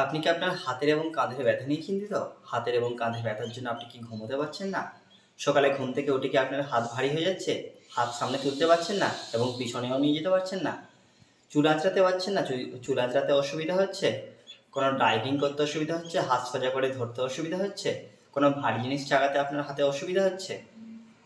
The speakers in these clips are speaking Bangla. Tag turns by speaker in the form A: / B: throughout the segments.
A: আপনি কি আপনার হাতের এবং কাঁধের ব্যথা নিয়ে চিন্তিত? হাতের এবং কাঁধের ব্যথার জন্য আপনি কি ঘুমোতে পারছেন না? সকালে ঘুম থেকে উঠে কি আপনার হাত ভারী হয়ে যাচ্ছে? হাত সামনে তুলতে পারছেন না এবং পিছনেও নিয়ে যেতে পারছেন না? চুল আঁচড়াতে পারছেন না? চুল- আঁচড়াতে অসুবিধা হচ্ছে? কোনো ড্রাইভিং করতে অসুবিধা হচ্ছে? হাত সোজা করে ধরতে অসুবিধা হচ্ছে? কোনো ভারী জিনিস চাগাতে আপনার হাতে অসুবিধা হচ্ছে?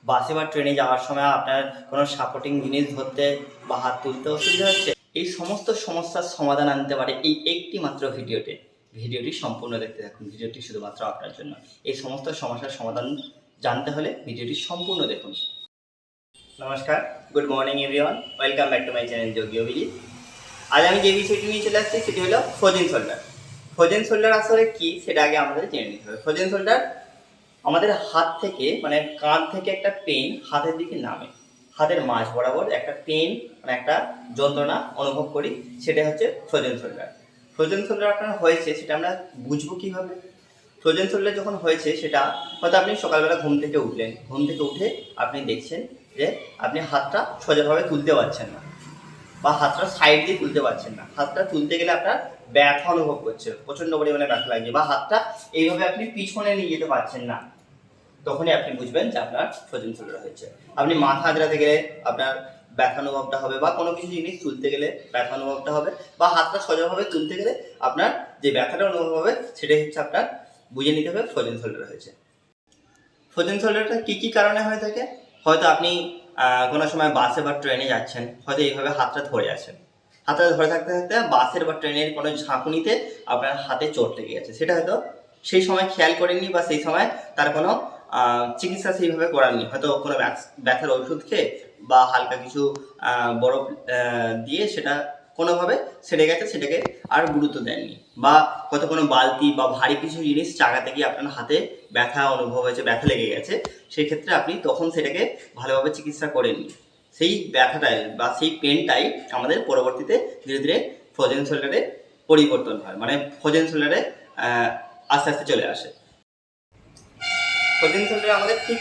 A: বাসে বা ট্রেনে যাওয়ার সময় আপনার কোনো সাপোর্টিং জিনিস ধরতে বা হাত তুলতে অসুবিধা হচ্ছে? এই সমস্ত সমস্যার সমাধান আনতে পারে এই একটি মাত্র ভিডিওতে। ভিডিওটি সম্পূর্ণ দেখতে থাকুন। ভিডিওটি শুধুমাত্র আপনার জন্য। এই সমস্ত সমস্যার সমাধান জানতে হলে ভিডিওটি সম্পূর্ণ দেখুন। নমস্কার। Good morning, everyone. Welcome back to my channel Yogi Abhijit. আজ আমি যে বিষয়টি নিয়ে চলে আসছি, সেটি হলো ফ্রোজেন শোল্ডার। ফ্রোজেন শোল্ডার আসলে কি, সেটা আগে আমাদের জেনে নিতে হবে। ফ্রোজেন শোল্ডার আমাদের হাত থেকে মানে কাঁধ থেকে একটা পেন হাতের দিকে নামে। হাতের মাঝ বরাবর একটা পেন মানে একটা যন্ত্রণা অনুভব করি, সেটা হচ্ছে ফ্রোজেন শোল্ডার ফ্রোজেন শোল্ডার আপনার হয়েছে, সেটা আমরা বুঝব কীভাবে? ফ্রোজেন শোল্ডার যখন হয়েছে, সেটা হয়তো আপনি সকালবেলা ঘুম থেকে উঠলেন। ঘুম থেকে উঠে আপনি দেখছেন যে আপনি হাতটা সোজাভাবে তুলতে পারছেন না বা হাতটা সাইড দিয়ে তুলতে পারছেন না। হাতটা তুলতে গেলে আপনার ব্যথা অনুভব করছে প্রচণ্ড পরিমাণে ব্যথা লাগছে বা হাতটা এইভাবে আপনি পিছনে নিয়ে যেতে পারছেন না। তখনই আপনি বুঝবেন যে আপনার ফ্রোজেন শোল্ডার হয়েছে। আপনি মাথা আজরাতে গেলে আপনার ব্যথা অনুভবটা হবে বা কোনো কিছু জিনিস তুলতে গেলে ব্যথা অনুভবটা হবে বা হাতটা সোজাভাবে তুলতে গেলে আপনার যে ব্যথাটা অনুভব হবে সেটাই হচ্ছে আপনার বুঝে নিতে হবে ফ্রোজেন শোল্ডার হয়েছে। ফ্রোজেন শোল্ডারটা কী কী কারণে হয়ে থাকে? হয়তো আপনি কোনো সময় বাসে বা ট্রেনে যাচ্ছেন, হয়তো এইভাবে হাতটা ধরে আছেন। হাতটা ধরে থাকতে থাকতে বাসের বা ট্রেনের কোনো ঝাঁকুনিতে আপনার হাতে চোট লেগে গেছে। সেটা হয়তো সেই সময় খেয়াল করেননি বা সেই সময় তার কোনো চিকিৎসা সেইভাবে করাননি। হয়তো কোনো ব্যথ- ব্যথার ওষুধ খেয়ে বা হালকা কিছু বরফ দিয়ে সেটা কোনোভাবে সেরে গেছে, সেটাকে আর গুরুত্ব দেননি। বা কত কোনো বালতি বা ভারী কিছু জিনিস চাকাতে গিয়ে আপনার হাতে ব্যথা অনুভব হয়েছে, ব্যথা লেগে গেছে, সেই ক্ষেত্রে আপনি তখন সেটাকে ভালোভাবে চিকিৎসা করেননি। সেই ব্যথাটাই বা সেই পেনটাই আমাদের পরবর্তীতে ধীরে ধীরে ফ্রোজেন শোল্ডারে পরিবর্তন হয়। মানে ফ্রোজেন শোল্ডারে আস্তে আস্তে চলে আসে। ফ্রোজেন শোল্ডারে আমাদের ঠিক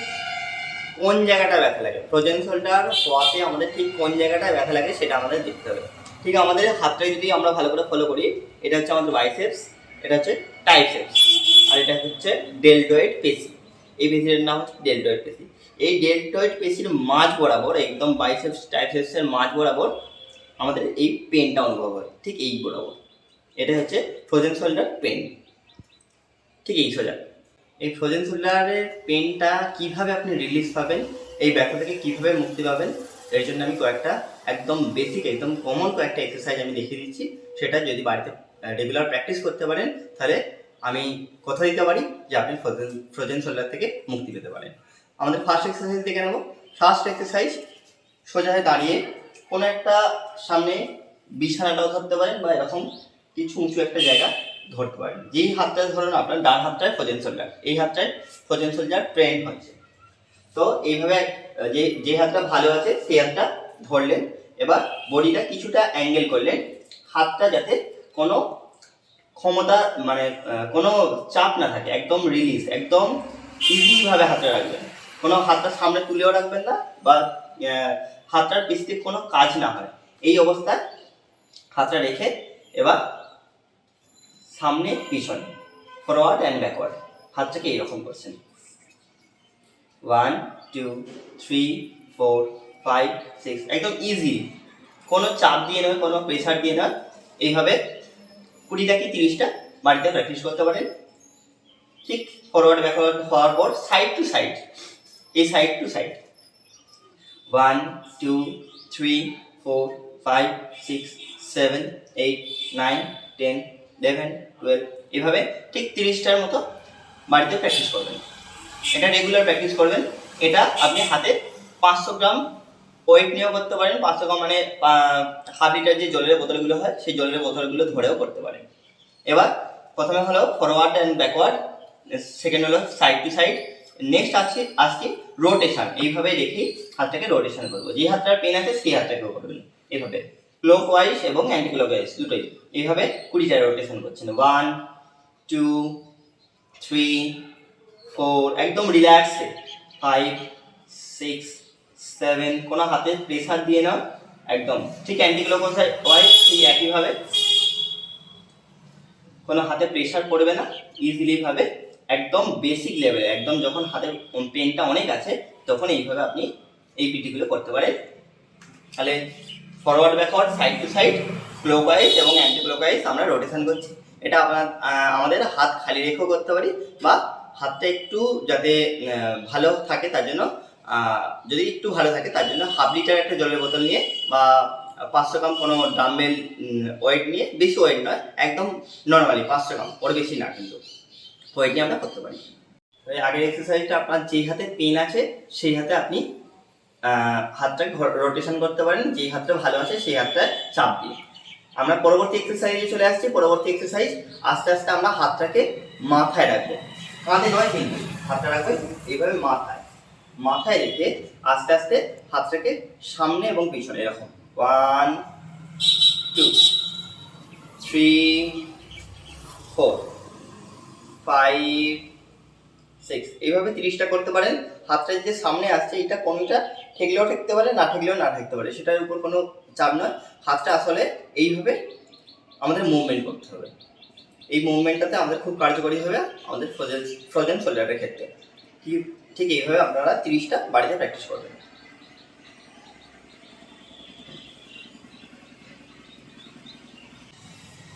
A: কোন জায়গাটা ব্যথা লাগে? ফ্রোজেন শোল্ডার হওয়াতে আমাদের ঠিক কোন জায়গাটা ব্যথা লাগে সেটা আমাদের দেখতে হবে। ঠিক আমাদের হাতটাই যদি আমরা ভালো করে ফলো করি, এটা হচ্ছে আমাদের বাইসেপস এটা হচ্ছে টাইসেপস আর এটা হচ্ছে ডেলটয়েড পেশি এই পেশির নাম হচ্ছে ডেলটয়েড পেশি এই ডেলটয়েড পেশির মাঝ বরাবর, একদম বাইসেপস টাইসেপসের মাঝ বরাবর আমাদের এই পেনটা অনুভব হয়। ঠিক এই বরাবর। এটা হচ্ছে ফ্রোজেন শোল্ডার পেন ঠিক এই সোজা। এই ফ্রোজেন শোল্ডারের পেনটা কীভাবে আপনি রিলিজ পাবেন? এই ব্যথা থেকে কীভাবে মুক্তি পাবেন? এর জন্য আমি কয়েকটা একদম বেসিক একদম কমন কয়েকটা এক্সারসাইজ আমি দেখিয়ে দিচ্ছি। সেটা যদি বাড়িতে রেগুলার প্র্যাকটিস করতে পারেন, তাহলে আমি কথা দিতে পারি যে আপনি ফ্রোজেন ফ্রোজেন শোল্ডার থেকে মুক্তি পেতে পারেন। আমাদের ফার্স্ট এক্সারসাইজ দেখে নেব। ফার্স্ট এক্সারসাইজ সোজা হয়ে দাঁড়িয়ে কোনো একটা সামনে বিছানাটাও ধরতে পারেন বা এরকম কিছু উঁচু একটা জায়গা। ধরতে পারেন যেই হাতটা ধরুন আপনার ডান হাতটায় ফ্রোজেন শোল্ডার এই হাতটায় ফ্রোজেন শোল্ডার ট্রেন্ড হচ্ছে। তো এইভাবে যে যে হাতটা ভালো আছে, সেই হাতটা ধরলেন। এবার বডিটা কিছুটা অ্যাঙ্গেল করলেন। হাতটা যাতে কোনো ক্ষমতা মানে কোনো চাপ না থাকে, একদম রিলিজ একদম ইজিভাবে হাতটা রাখবেন। কোনো হাতটা সামনে তুলেও রাখবেন না বা হাতটার পিছতে কোনো কাজ না হয়। এই অবস্থায় হাতটা রেখে এবার সামনে, পিছনে ফরওয়ার্ড অ্যান্ড ব্যাকওয়ার্ড হাতটাকে এইরকম করছেন। One two three four five six একদম ইজি কোনো চাপ দিয়ে নয়, কোনো প্রেশার দিয়ে নয়। এইভাবে কুড়িটা কি তিরিশটা বাড়িতে প্র্যাকটিস করতে পারেন। ঠিক ফরওয়ার্ড ব্যাকওয়ার্ড হওয়ার পর সাইড টু সাইড এই side to side one two three four five six seven eight nine ten eleven twelve এভাবে ঠিক তিরিশটার মতো বাড়িতে প্র্যাকটিস করবেন। এটা রেগুলার প্র্যাকটিস করবেন। এটা আপনি হাতে পাঁচশো গ্রাম ওয়েট নিয়েও করতে পারেন। পাঁচশো গ্রাম মানে হাফ লিটার যে জলের বোতলগুলো হয়, সেই জলের বোতলগুলো ধরেও করতে পারেন। এবার প্রথমে হলো ফরওয়ার্ড অ্যান্ড ব্যাকওয়ার্ড সেকেন্ড হলো সাইড টু সাইড নেক্সট আসছি আসছি রোটেশন এইভাবে রেখেই হাতটাকে রোটেশন করব। যে হাতটার পেন আছে, সেই হাতটাকেও করবেন। এভাবে। ক্লোক ওয়াইজ এবং অ্যান্টি ক্লোক ওয়াইজ দুটোই। এইভাবে কুড়িটা রোটেশন করছেন। ওয়ান টু থ্রি ফোর একদম রিল্যাক্সে ফাইভ সিক্স সেভেন কোনো হাতে প্রেসার দিয়ে নাও, একদম। ঠিক অ্যান্টি ক্লোক ওয়াইজ ঠিক একইভাবে। কোনো হাতে প্রেশার পড়বে না ইজিলি ভাবে, একদম বেসিক লেভেলে একদম যখন হাতে পেনটা অনেক আছে, তখন এইভাবে আপনি এই পিটিগুলো করতে পারেন। তাহলে forward backward side to side clockwise এবং অ্যান্টি ক্লোকওয়াইজ আমরা রোটেশন করছি। এটা আপনার আমাদের হাত খালি রেখেও করতে পারি বা হাতটা একটু যাতে ভালো থাকে তার জন্য যদি একটু ভালো থাকে তার জন্য হাফ লিটার একটা জলের বোতল নিয়ে বা পাঁচশো গ্রাম কোনো ডাম্বেল ওয়েট নিয়ে, বেশি ওয়েট নয়, একদম নর্মালি পাঁচশো গ্রাম, ওর বেশি না কিন্তু। ওয়েট নিয়ে আমরা করতে পারি। আগের এক্সারসাইজটা আপনার যেই হাতে পেন আছে, সেই হাতে আপনি হাতটা রোটেশন করতে পারেন, যেই হাতটা ভালো আছে, সেই হাতটা চাপ দিয়ে। আমরা পরবর্তী এক্সারসাইজে চলে আসছি। পরবর্তী এক্সারসাইজ আস্তে আস্তে আমরা হাতটাকে মাথায় রাখব। কাঁধে নয় কিন্তু হাতটা রাখব এইভাবে মাথায়। মাথায় রেখে আস্তে আস্তে হাতটাকে সামনে এবং পিছনে এরকম। One two three four five six এইভাবে তিরিশটা করতে পারেন। হাতটা যে সামনে আসছে, এটা কোনটা? ঠেকলেও ঠেকতে পারে, না ঠেকলেও না ঠেকতে পারে। সেটার উপর কোনো চাপ নয়। হাতটা আসলে এইভাবে আমাদের মুভমেন্ট করতে হবে। এই মুভমেন্টটাতে আমাদের খুব কার্যকরী হবে আমাদের ফ্রোজেন ফ্রোজেন শোল্ডারের ক্ষেত্রে। ঠিক এইভাবে আপনারা তিরিশটা বাড়িতে প্র্যাকটিস করবেন।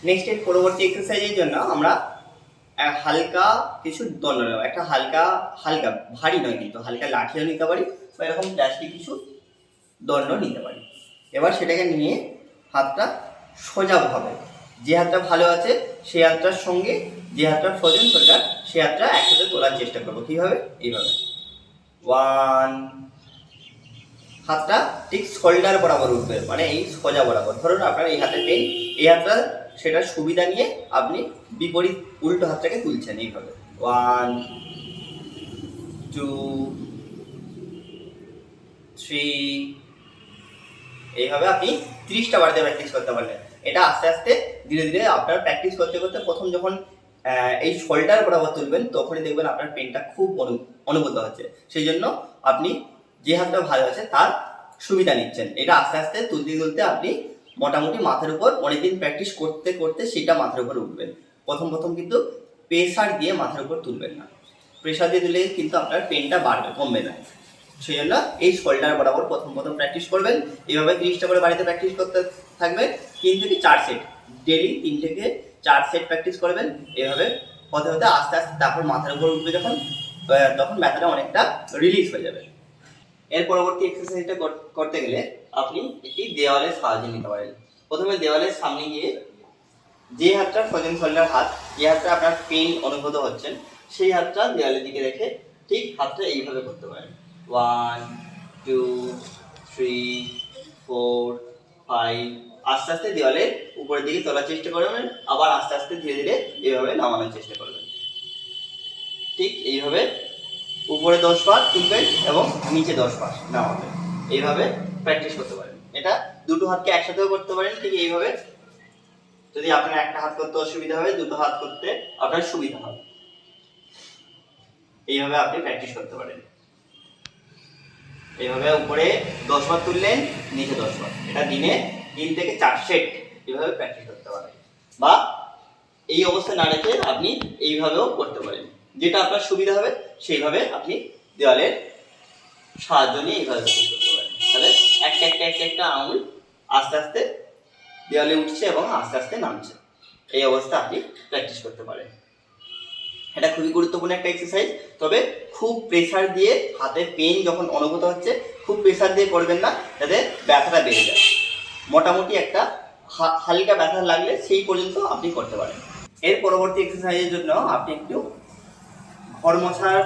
A: নেক্সট এর পরবর্তী এক্সারসাইজের জন্য আমরা হালকা কিছু দণ্ড নেব একটা হালকা হালকা, ভারী নয় কিন্তু, হালকা লাঠিও নিতে পারি বা এরকম প্লাস্টিক কিছু দণ্ড নিতে পারি। এবার সেটাকে নিয়ে হাতটা সোজা হবে। যে হাতটা ভালো আছে সেই হাতটার সঙ্গে যে হাতটা ফ্রোজেন শোল্ডার সেই হাতটা একসাথে তোলার চেষ্টা করব। কীভাবে এইভাবে। ওয়ান। হাতটা ঠিক শোল্ডার বরাবর উঠবে মানে এই সোজা বরাবর। ধরুন আপনার এই হাতে পেন, এই হাতটা সেটার সুবিধা নিয়ে আপনি বিপরীত উল্টো হাতটাকে তুলছেন এইভাবে। ওয়ান টু থ্রি এইভাবে আপনি ত্রিশটা বাড়িতে প্র্যাকটিস করতে পারলেন। এটা আস্তে আস্তে ধীরে ধীরে আপনার প্র্যাকটিস করতে করতে প্রথম যখন এই শোল্ডার বরাবর তুলবেন, তখনই দেখবেন আপনার পেনটা খুব অনু- অনুভূত হচ্ছে। সেই জন্য আপনি যে হাতটা ভালো আছে তার সুবিধা নিচ্ছেন। এটা আস্তে আস্তে তুলতে তুলতে আপনি মোটামুটি মাথার উপর অনেকদিন প্র্যাকটিস করতে করতে সেটা মাথার উপর উঠবেন। প্রথম প্রথম কিন্তু প্রেসার দিয়ে মাথার উপর তুলবেন না। প্রেসার দিয়ে তুলে কিন্তু আপনার পেনটা বাড়বে, কমবে না। সেই জন্য এই শোল্ডার বরাবর প্রথম প্রথম প্র্যাকটিস করবেন। এইভাবে তিরিশটা করে বাড়িতে প্র্যাকটিস করতে থাকবেন তিন থেকে চার সেট ডেলি তিন থেকে চার সেট প্র্যাকটিস করবেন। এভাবে হতে হতে আস্তে আস্তে তারপর মাথার উপর উঠবে যখন তখন ব্যথাটা অনেকটা রিলিজ হয়ে যাবে। এর পরবর্তী এক্সারসাইজটা করতে গেলে আপনি একটি দেওয়ালের সাহায্য নিতে পারেন। প্রথমে দেওয়ালের সামনে গিয়ে যে হাতটা ফ্রোজেন শোল্ডার হাত, যে হাতটা আপনার পেন অনুভূত হচ্ছেন, সেই হাতটা দেওয়ালের দিকে রেখে ঠিক হাতটা এইভাবে করতে পারেন। One two three four five আস্তে আস্তে দেওয়ালের উপরের দিকে তোলার চেষ্টা করবেন, আবার আস্তে আস্তে ধীরে ধীরে এইভাবে নামানোর চেষ্টা করবেন। ঠিক এইভাবে উপরে দশ বার তুলবেন এবং নিচে দশ বার নামাবেন এইভাবে প্র্যাকটিস করতে পারেন। এটা দুটো হাতকে একসাথেও করতে পারেন, ঠিক এইভাবে। যদি আপনার একটা হাত করতে অসুবিধা হবে দুটো হাত করতে আপনার সুবিধা হবে। এইভাবে আপনি প্র্যাকটিস করতে পারেন। এইভাবে উপরে দশ বার তুললেন, নিচে দশ বার। এটা দিনে তিন থেকে চার সেট এইভাবে প্র্যাকটিস করতে পারেন। বা এই অবস্থা না রেখে আপনি এইভাবেও করতে পারেন। যেটা আপনার সুবিধা হবে, সেইভাবে আপনি দেওয়ালের সাহায্য নিয়ে এইভাবে করতে পারেন। তাহলে একটা একটা একটা একটা আঙুল আস্তে আস্তে দেওয়ালে উঠছে এবং আস্তে আস্তে নামছে। এই অবস্থা আপনি প্র্যাকটিস করতে পারেন। এটা খুবই গুরুত্বপূর্ণ একটা এক্সারসাইজ তবে খুব প্রেসার দিয়ে হাতে পেন যখন অনুভূত হচ্ছে, খুব প্রেসার দিয়ে করবেন না, যাতে ব্যথাটা বেড়ে যায়। মোটামুটি একটা হালকা ব্যথা লাগলে সেই পর্যন্ত আপনি করতে পারেন। এর পরবর্তী এক্সারসাইজের জন্য আপনি একটু ঘর মোছার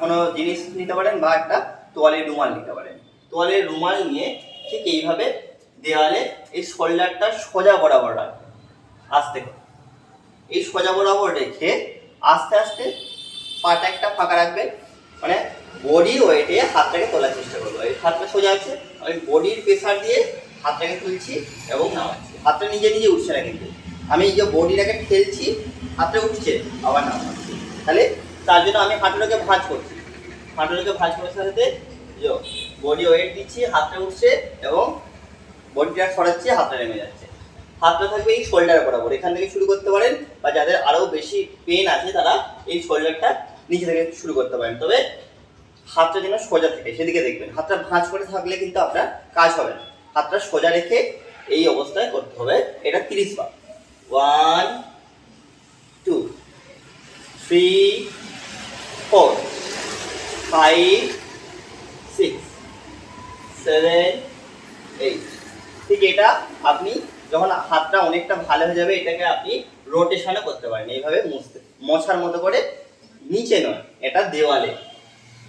A: কোনো জিনিস নিতে পারেন বা একটা তোয়ালের রুমাল নিতে পারেন। তোয়ালের রুমাল নিয়ে ঠিক এইভাবে দেওয়ালে এই শোল্ডারটা সোজা বরাবর রাখবেন। আস্তে করে। এই সোজা বরাবর রেখে আস্তে আস্তে পাটা একটা ফাঁকা রাখবেন। মানে বডি ওয়েটে হাতটাকে তোলার চেষ্টা করব। এই হাতটা সোজা আছে, আমি বডির প্রেশার দিয়ে হাতটাকে তুলছি এবং নামাচ্ছি। হাতটা নিজে নিজে উঠছে না কিন্তু। আমি এই যে বডিটাকে ঠেলছি, হাতটা উঠছে, আবার নামাচ্ছি। তাহলে তার জন্য আমি হাঁটুটাকে ভাঁজ করছি। হাঁটুটাকে ভাঁজ করার সাথে বডি ওয়েট দিচ্ছি, হাতটা উঠছে এবং বডিটা সরাচ্ছি, হাতটা নেমে যাচ্ছে। হাতটা থাকবে এই শোল্ডার বরাবর। এখান থেকে শুরু করতে পারেন বা যাদের আরও বেশি পেন আছে, তারা এই শোল্ডারটা নিচে থেকে শুরু করতে পারেন। তবে হাতটা যেন সোজা থাকে, সেদিকে দেখবেন। হাতটা ভাঁজ করে থাকলে কিন্তু আপনার কাজ হবে না। হাতটা সোজা রেখে এই অবস্থায় করতে হবে। এটা তিরিশ বার। One two three four five six seven eight ঠিক এটা আপনি যখন হাতটা অনেকটা ভালো হয়ে যাবে, এটাকে আপনি রোটেশনও করতে পারেন। এইভাবে মুছতে মশার মতো করে নিচে নয়, এটা দেওয়ালে।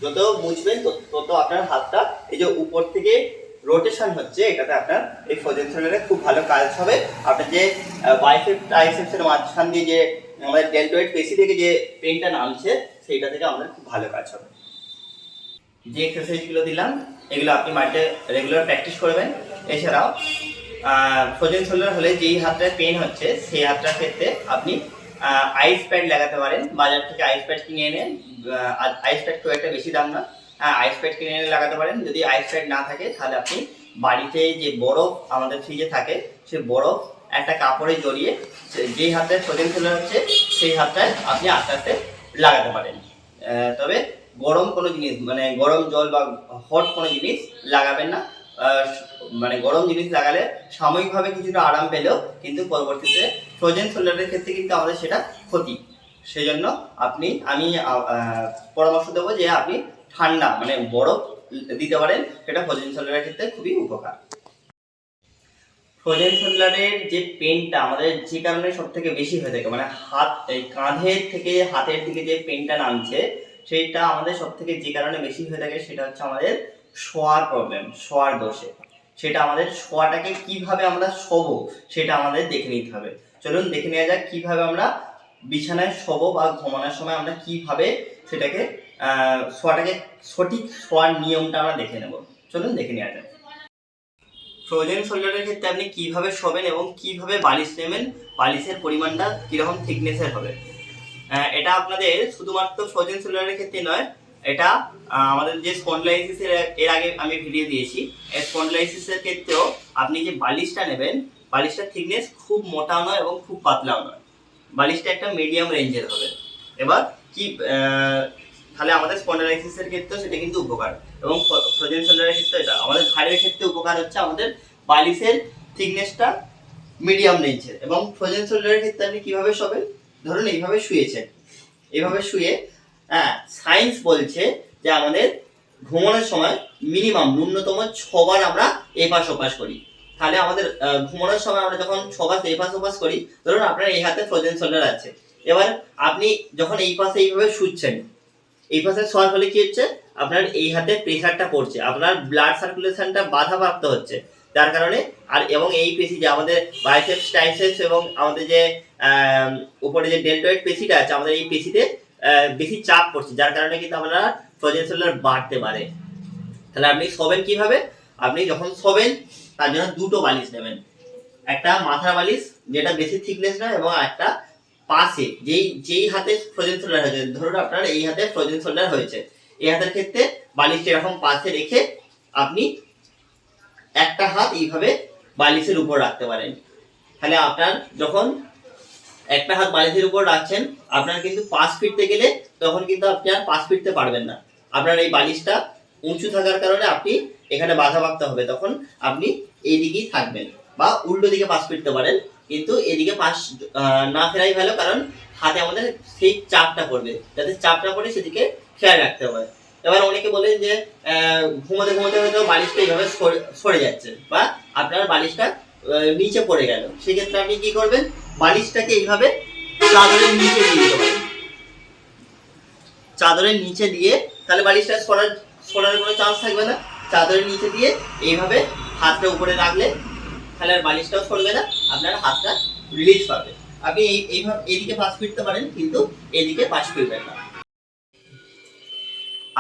A: যত মুছবেন, তত- আপনার হাতটা এই যে উপর থেকে রোটেশন হচ্ছে, এটাতে আপনার এই ফ্রোজেন শোল্ডারে খুব ভালো কাজ হবে। আপনার যে বাইসেপ ট্রাইসেপসের মাঝখান দিয়ে যে আমাদের ডেল্টোয়েড পেশি থেকে যে পেনটা নামছে সেইটা থেকে আমাদের খুব ভালো কাজ হবে। যে এক্সারসাইজগুলো দিলাম, এগুলো আপনি বাড়িতে রেগুলার প্র্যাকটিস করবেন। এছাড়াও ফ্রোজেন শোল্ডার হলে যেই হাতটায় পেন হচ্ছে, সেই হাতটার ক্ষেত্রে আপনি আইস প্যাড লাগাতে পারেন। বাজার থেকে আইস প্যাড কিনে এনে আইস প্যাড খুব একটা বেশি দাম না। আইস প্যাড কিনে এনে লাগাতে পারেন। যদি আইস প্যাড না থাকে, তাহলে আপনি বাড়িতে যে বরফ আমাদের ফ্রিজে থাকে, সে বরফ একটা কাপড়ে জড়িয়ে যেই হাতটায় ফ্রোজেন শোল্ডার হচ্ছে, সেই হাতটায় আপনি আস্তে আস্তে লাগাতে পারেন। তবে গরম কোনো জিনিস মানে গরম জল বা হট কোনো জিনিস লাগাবেন না। মানে গরম জিনিস লাগালে সাময়িকভাবে কিছুটা আরাম পেলেও কিন্তু পরবর্তীতে ফ্রোজেন শোল্ডারের ক্ষেত্রে কিন্তু আমাদের সেটা ক্ষতি। সেই জন্য আপনি, আমি পরামর্শ দেবো যে আপনি ঠান্ডা মানে বরফ দিতে পারেন, সেটা ফ্রোজেন শোল্ডারের ক্ষেত্রে খুবই উপকার। ফ্রোজেন শোল্ডারের যে পেনটা আমাদের যে কারণে সব থেকে বেশি হয়ে থাকে মানে হাত, এই কাঁধের থেকে হাতের দিকে যে পেনটা নামছে, সেইটা আমাদের সব থেকে যে কারণে বেশি হয়ে থাকে সেটা হচ্ছে আমাদের শোয়ার প্রবলেম শোয়ার দোষে। সেটা আমাদের শোয়াটাকে কীভাবে আমরা শোবো, সেটা আমাদের দেখে নিতে হবে। চলুন দেখে নেওয়া যাক কীভাবে আমরা বিছানায় শোবো বা ঘুমানোর সময় আমরা কীভাবে সেটাকে শোয়াটাকে সঠিক শোয়ার নিয়মটা আমরা দেখে নেব। চলুন দেখে নেওয়া যাক। ফ্রোজেন শোল্ডারের ক্ষেত্রে আপনি কীভাবে শোবেন এবং কীভাবে বালিশ নেবেন, বালিশের পরিমাণটা কীরকম থিকনেসের হবে? এটা আপনাদের শুধুমাত্র ফ্রোজেন শোল্ডারের ক্ষেত্রে নয়, এটা আমাদের যে স্পন্ডলাইসিসের এর আগে আমি ভিডিও দিয়েছি স্পন্ডলাইসিসের ক্ষেত্রেও আপনি যে বালিশটা নেবেন, বালিশটার থিকনেস খুব মোটাও নয় এবং খুব পাতলাও নয়। বালিশটা একটা মিডিয়াম রেঞ্জের হবে। এবার কি তাহলে আমাদের স্পন্ডলাইসিসের ক্ষেত্রেও সেটা কিন্তু উপকার। এবং ফ্রোজেন শোল্ডারের ক্ষেত্রে এটা। আমাদের ঘাড়ের ক্ষেত্রে উপকার হচ্ছে আমাদের বালিশের থিকনেসটা মিডিয়াম রেঞ্জের এবং ফ্রোজেন শোল্ডারের ক্ষেত্রে আপনি কীভাবে শোবেন? ধরুন এইভাবে শুয়েছেন। এইভাবে শুয়ে হ্যাঁ সায়েন্স বলছে যে আমাদের ঘুমানোর সময় মিনিমাম ন্যূনতম ছবার আমরা এপাশ ওপাশ করি। তাহলে আমাদের ঘুমানোর সময় আমরা যখন ছবার এপাশ ওপাশ করি, ধরুন আপনার এই হাতে ফ্রোজেন শোল্ডার আছে। এবার আপনি যখন এই পাশে এইভাবে শুচ্ছেন, এই পাশে শোয়ার ফলে কি হচ্ছে? আপনার এই হাতে প্রেশারটা পড়ছে, আপনার ব্লাড সার্কুলেশনটা বাধাপ্রাপ্ত হচ্ছে। যার কারণে, আর এবং এই পেশি যে আমাদের বাইসেপস ট্রাইসেপস এবং আমাদের যে উপরে যে ডেল্টয়েড পেশিটা আছে, আমাদের এই পেশিতে বেশি চাপ পড়ছে, যার কারণে কিন্তু আপনার ফ্রোজেন শোল্ডার বাড়তে পারে। তাহলে আপনি শোবেন কীভাবে? আপনি যখন শোবেন, তার জন্য দুটো বালিশ নেবেন। একটা মাথার বালিশ, যেটা বেশি থিকনেস নয় এবং একটা পাশে, যেই যেই হাতে ফ্রোজেন শোল্ডার হয়েছে, ধরুন আপনার এই হাতে ফ্রোজেন শোল্ডার হয়েছে। এই হাতের ক্ষেত্রে বালিশটা এরকম পাশে রেখে আপনি একটা হাত এইভাবে বালিশের উপর রাখতে পারেন। তাহলে আপনার যখন একটা হাত বালিশের উপর রাখছেন, আপনার কিন্তু পাশ ফিরতে গেলে তখন কিন্তু আপনি আর পাশ ফিরতে পারবেন না। আপনার এই বালিশটা উঁচু থাকার কারণে আপনি এখানে বাধা মারতে হবে। তখন আপনি এইদিকেই থাকবেন বা উল্টো দিকে পাশ ফিরতে পারেন। কিন্তু এদিকে পাশ না ফেরাই ভালো, কারণ হাতে আমাদের সেই চাপটা পড়বে। যাতে চাপটা পড়ে সেদিকে খেয়াল রাখতে হবে এবার অনেকে বলেন যে ঘুমোতে ঘুমোতে হয়তো বালিশটা এইভাবে সরে- সরে যাচ্ছে বা আপনার বালিশটা নিচে পড়ে গেল। সেক্ষেত্রে আপনি কি করবেন? বালিশটাকে এইভাবে চাদরের নিচে দিয়ে দিতে পারেন। চাদরের নিচে দিয়ে, তাহলে বালিশটা সরার সরার কোনো চান্স থাকবে না। চাদরের নিচে দিয়ে এইভাবে হাতটা উপরে রাখলে, তাহলে আর বালিশটাও সরবে না। আপনার হাতটা রিলিজ পাবে আপনি এই এইভাবে এদিকে পাশ ফিরতে পারেন, কিন্তু এদিকে পাশ ফিরবেন না।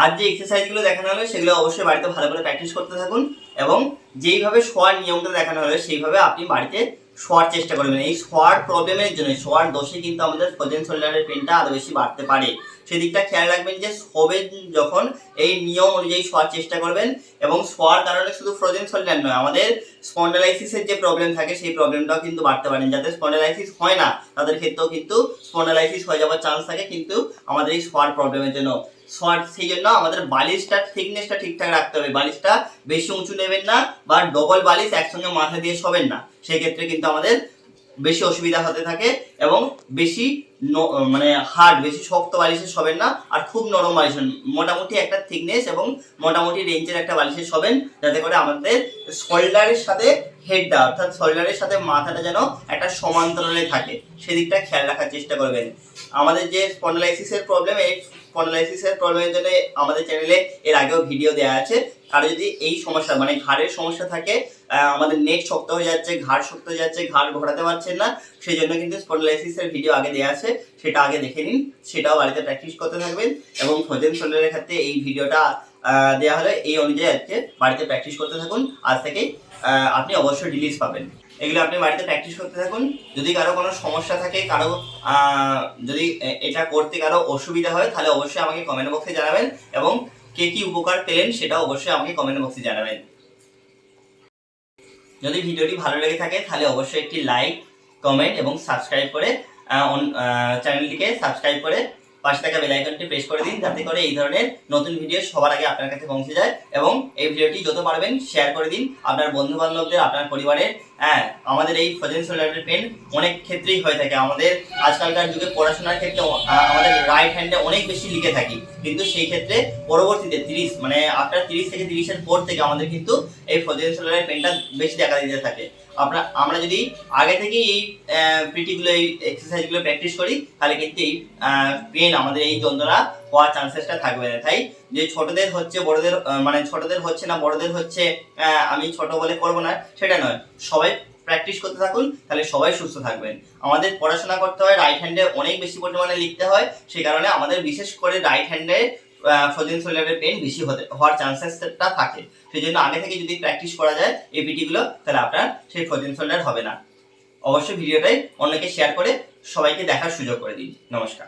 A: আর যে এক্সারসাইজগুলো দেখানো হলো, সেগুলো অবশ্যই বাড়িতে ভালো করে প্র্যাকটিস করতে থাকুন এবং যেইভাবে শোয়ার নিয়মটা দেখানো হলো, সেইভাবে আপনি বাড়িতে শোয়ার চেষ্টা করবেন। এই শোয়ার প্রবলেমের জন্য শোয়ার দোষে কিন্তু আমাদের ফ্রোজেন শোল্ডারের পেনটা আরও বেশি বাড়তে পারে। সেদিকটা খেয়াল রাখবেন যে, শোবেন যখন, এই নিয়ম অনুযায়ী শোয়ার চেষ্টা করবেন এবং শোয়ার কারণে শুধু ফ্রোজেন শোল্ডার নয়, আমাদের স্পন্ডালাইসিসের যে প্রবলেম থাকে, সেই প্রবলেমটাও কিন্তু বাড়তে পারেন যাদের স্পন্ডালাইসিস হয় না, তাদের ক্ষেত্রেও কিন্তু স্পন্ডালাইসিস হয়ে যাওয়ার চান্স থাকে কিন্তু আমাদের এই শোয়ার প্রবলেমের জন্য। শর্ট সেই জন্য আমাদের বালিশটা, থিকনেসটা ঠিকঠাক রাখতে হবে। বালিশটা বেশি উঁচু নেবেন না বা ডবল বালিশ একসঙ্গে মাথা দিয়ে শোবেন না। সেই ক্ষেত্রে কিন্তু আমাদের বেশি অসুবিধা হতে থাকে এবং বেশি মানে হার্ড বেশি শক্ত বালিশে শোবেন না আর খুব নরম বালিশ মোটামুটি একটা থিকনেস এবং মোটামুটি রেঞ্জের একটা বালিশে শোবেন যাতে করে আমাদের শোল্ডারের সাথে হেডটা অর্থাৎ শোল্ডারের সাথে মাথাটা যেন একটা সমান্তরালে থাকে। সেদিকটা খেয়াল রাখার চেষ্টা করবেন। আমাদের যে স্পন্ডালাইসিসের প্রবলেম এই স্পন্ডালাইসিসের প্রবলেমের জন্য আমাদের চ্যানেলে এর আগেও ভিডিও দেওয়া আছে। কারও যদি এই সমস্যা মানে ঘাড়ের সমস্যা থাকে আমাদের নেক শক্ত হয়ে যাচ্ছে, ঘাড় শক্ত হয়ে যাচ্ছে, ঘাড় ঘোরাতে পারছেন না সেই জন্য কিন্তু স্পন্ডালাইসিসের ভিডিও আগে দেওয়া আছে। সেটা আগে দেখে নিন, সেটাও বাড়িতে প্র্যাকটিস করতে থাকবেন এবং ফ্রোজেন শোল্ডারের ক্ষেত্রে এই ভিডিওটা দেওয়া হলে এই অনুযায়ী আজকে বাড়িতে প্র্যাকটিস করতে থাকুন। আজ থেকেই আপনি অবশ্যই রিলিজ পাবেন। এগুলো আপনি বাড়িতে প্র্যাকটিস করতে থাকুন। যদি কারও কোনো সমস্যা থাকে, কারও যদি এটা করতে কারও অসুবিধা হয়, তাহলে অবশ্যই আমাকে কমেন্ট বক্সে জানাবেন এবং কে কি উপকার পেলেন সেটা অবশ্যই আমাকে কমেন্ট বক্সে জানাবেন। যদি ভিডিওটি ভালো লেগে থাকে, তাহলে অবশ্যই একটি লাইক কমেন্ট এবং সাবস্ক্রাইব করে চ্যানেলটিকে সাবস্ক্রাইব করে পাশে থাকা বেল আইকনটি প্রেস করে দিন, যাতে করে এই ধরনের নতুন ভিডিও সবার আগে আপনার কাছে পৌঁছে যায় এবং এই ভিডিওটি যত পারবেন শেয়ার করে দিন। আপনার বন্ধু বান্ধবদের আপনার পরিবারের হ্যাঁ আমাদের এই ফ্রোজেন সোলারের পেন অনেক ক্ষেত্রেই হয়ে থাকে। আমাদের আজকালকার যুগে পড়াশোনার ক্ষেত্রে আমাদের রাইট হ্যান্ডে অনেক বেশি লিখে থাকি। কিন্তু সেই ক্ষেত্রে পরবর্তীতে তিরিশ মানে আফটার তিরিশ থেকে তিরিশের পর থেকে আমাদের কিন্তু এই ফ্রোজেন সোলারের পেনটা বেশি দেখা দিতে থাকে। আমরা আমরা যদি আগে থেকে এই পিটিগুলো এই এক্সারসাইজগুলো প্র্যাকটিস করি, তাহলে কিন্তু এই পেন আমাদের এই যন্ত্রণা হওয়ার চান্সেসটা থাকবে। না তাই যে ছোটদের হচ্ছে বড়দের মানে ছোটদের হচ্ছে না, বড়দের হচ্ছে আমি ছোট বলে করব না, সেটা নয়। সবাই প্র্যাকটিস করতে থাকুন, তাহলে সবাই সুস্থ থাকবেন। আমাদের পড়াশোনা করতে হয় রাইট হ্যান্ডে অনেক বেশি পরিমাণে লিখতে হয়, সেই কারণে আমাদের বিশেষ করে রাইট হ্যান্ডে ফ্রোজেন সোলারের পেন বেশি হতে, হওয়ার চান্সেসটা থাকে। সেই জন্য আগে থেকে যদি প্র্যাকটিস করা যায় এই পিটিগুলো তাহলে আপনার সেই ফ্রোজেন সোল্ডার হবে না। অবশ্যই ভিডিওটাই অন্যকে শেয়ার করে সবাইকে দেখার সুযোগ করে দিন। নমস্কার।